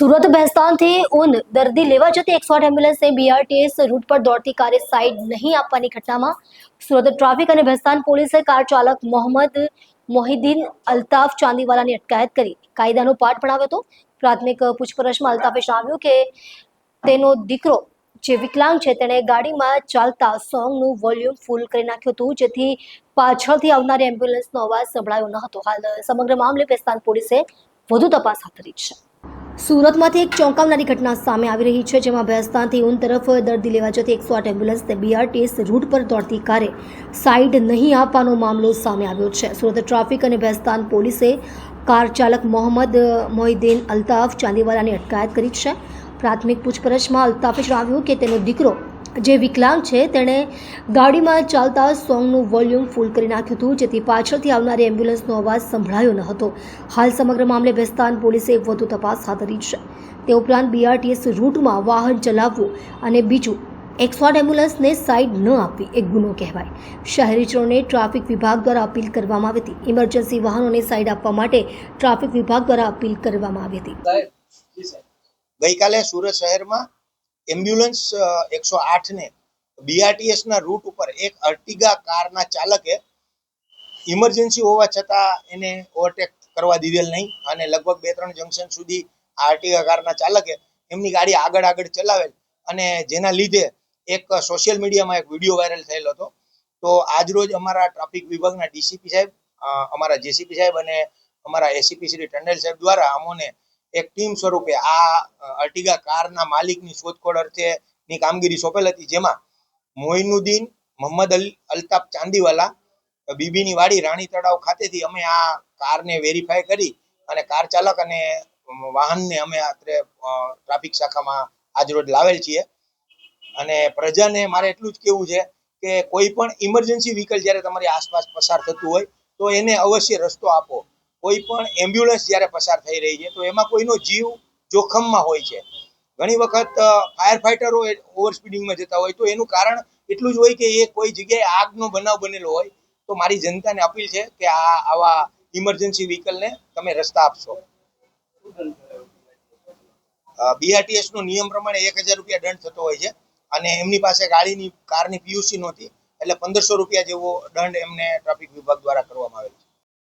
સુરત ભેસ્તાનથી ઊન દર્દી લેવા જતી એકસો આઠ એમ્બ્યુલન્સને બીઆરટીએસ રૂટ પર દોડતી કારે સાઈડ નહીં આપવાની ઘટનામાં સુરત ટ્રાફિક અને ભેસ્તાન પોલીસે કાર ચાલક મોહમ્મદ મોહિદ્દીન અલ્તાફ ચાંદીવાલાની અટકાયત કરી. કાયદાનો પાઠ ભણાવ્યો હતો. પ્રાથમિક પૂછપરછમાં અલ્તાફે જણાવ્યું કે તેનો દીકરો જે વિકલાંગ છે, તેણે ગાડીમાં ચાલતા સોંગનું વોલ્યુમ ફૂલ કરી નાખ્યું હતું, જેથી પાછળથી આવનારી એમ્બ્યુલન્સનો અવાજ સંભળાયો ન હતો. હાલ સમગ્ર મામલે ભેસ્તાન પોલીસે વધુ તપાસ હાથ ધરી છે. સુરતમાંથી એક ચોંકાવનારી ઘટના સામે આવી રહી છે, જેમાં ભેસ્તાનથી ઊન તરફ દર્દી લેવા જતી એકસો આઠ એમ્બ્યુલન્સને બીઆરટીએસ રૂટ પર દોડતી કારે સાઇડ નહીં આપવાનો મામલો સામે આવ્યો છે. સુરત ટ્રાફિક અને ભેસ્તાન પોલીસે કાર ચાલક મોહમ્મદ મોહિદ્દીન અલ્તાફ ચાંદીવાલાની અટકાયત કરી છે. પ્રાથમિક પૂછપરછમાં અલ્તાફે જણાવ્યું કે તેનો દીકરો જે વિકલાંગ છે, તેણે ગાડીમાં ચાલતા સોંગનું વોલ્યુમ ફૂલ કરી નાખ્યું હતું, જેથી પાછળથી આવનારી એમ્બ્યુલન્સનો અવાજ સંભળાયો ન હતો. હાલ સમગ્ર મામલે વેસ્તાન પોલીસે વધુ તપાસ હાથ ધરી છે. તે ઉપરાંત બીઆરટીએસ રૂટમાં વાહન ચલાવવું અને બીજું એકસો આઠ એમ્બ્યુલન્સને સાઇડ ન આપવી, એ ગુનો કહેવાય. શહેરીજનોને ટ્રાફિક વિભાગ દ્વારા અપીલ કરવામાં આવી હતી. ઇમરજન્સી વાહનોને સાઈડ આપવા માટે ટ્રાફિક વિભાગ દ્વારા અપીલ કરવામાં આવી હતી. ગઈકાલે સુરત શહેરમાં એમ્બ્યુલન્સ એકસો આઠને બીઆરટીએસના રૂટ ઉપર એક અર્ટિગા કારના ચાલકે ઇમરજન્સી હોવા છતાં એને ઓવરટેક કરવા દીધેલ નહીં અને લગભગ બે ત્રણ જંકશન સુધી આ અર્ટિગા કારના ચાલકે એમની ગાડી આગળ આગળ ચલાવેલ અને જેના લીધે એક સોશિયલ મીડિયામાં એક વીડિયો વાયરલ થયેલો હતો. તો આજરોજ અમારા ટ્રાફિક વિભાગના ડીસીપી સાહેબ અમારા જેસીપી સાહેબ અને અમારા એસીપી શ્રી ટંડેલ સાહેબ દ્વારા અમોને એક ટીમ સ્વરૂપે આ અર્ટિગા કારના માલિકની શોધખોળ અર્થેની કામગીરી સોંપેલ હતી, જેમાં મોઇનુદ્દીન મોહમ્મદ અલ, અલ્તાફ ચાંદીવાલા બીબીની વાડી રાણી તળાવ ખાતેથી અમે આ કારને વેરીફાઈ કરી અને કાર ચાલક અને વાહનને અમે અત્રે ટ્રાફિક શાખામાં આજરોજ લાવેલ છીએ. અને પ્રજાને મારે એટલું જ કેવું છે કે કોઈ પણ ઇમરજન્સી વ્હીકલ જ્યારે તમારી આસપાસ પસાર થતું હોય, તો એને અવશ્ય રસ્તો આપો. કોઈ પણ એમ્બ્યુલન્સ જ્યારે પસાર થઈ રહી છે, તો એમાં કોઈનો જીવ જોખમમાં હોય છે. ઘણી વખત ફાયર ફાઈટરો ઓવર સ્પીડિંગમાં જતા હોય, તો એનું કારણ એટલું જ હોય કે એ કોઈ જગ્યાએ આગનો બનાવ બનેલો હોય, તો મારી જનતાને અપીલ છે કે આ આવા ઇમરજન્સી વ્હીકલને તમે રસ્તા આપશો. બીઆરટીએસ નો નિયમ પ્રમાણે એક હજાર રૂપિયા દંડ થતો હોય છે, અને એમની પાસે ગાડીની, કારની પીયુસી નહોતી, એટલે પંદરસો રૂપિયા જેવો દંડ એમને ટ્રાફિક વિભાગ દ્વારા કરવામાં આવેલ.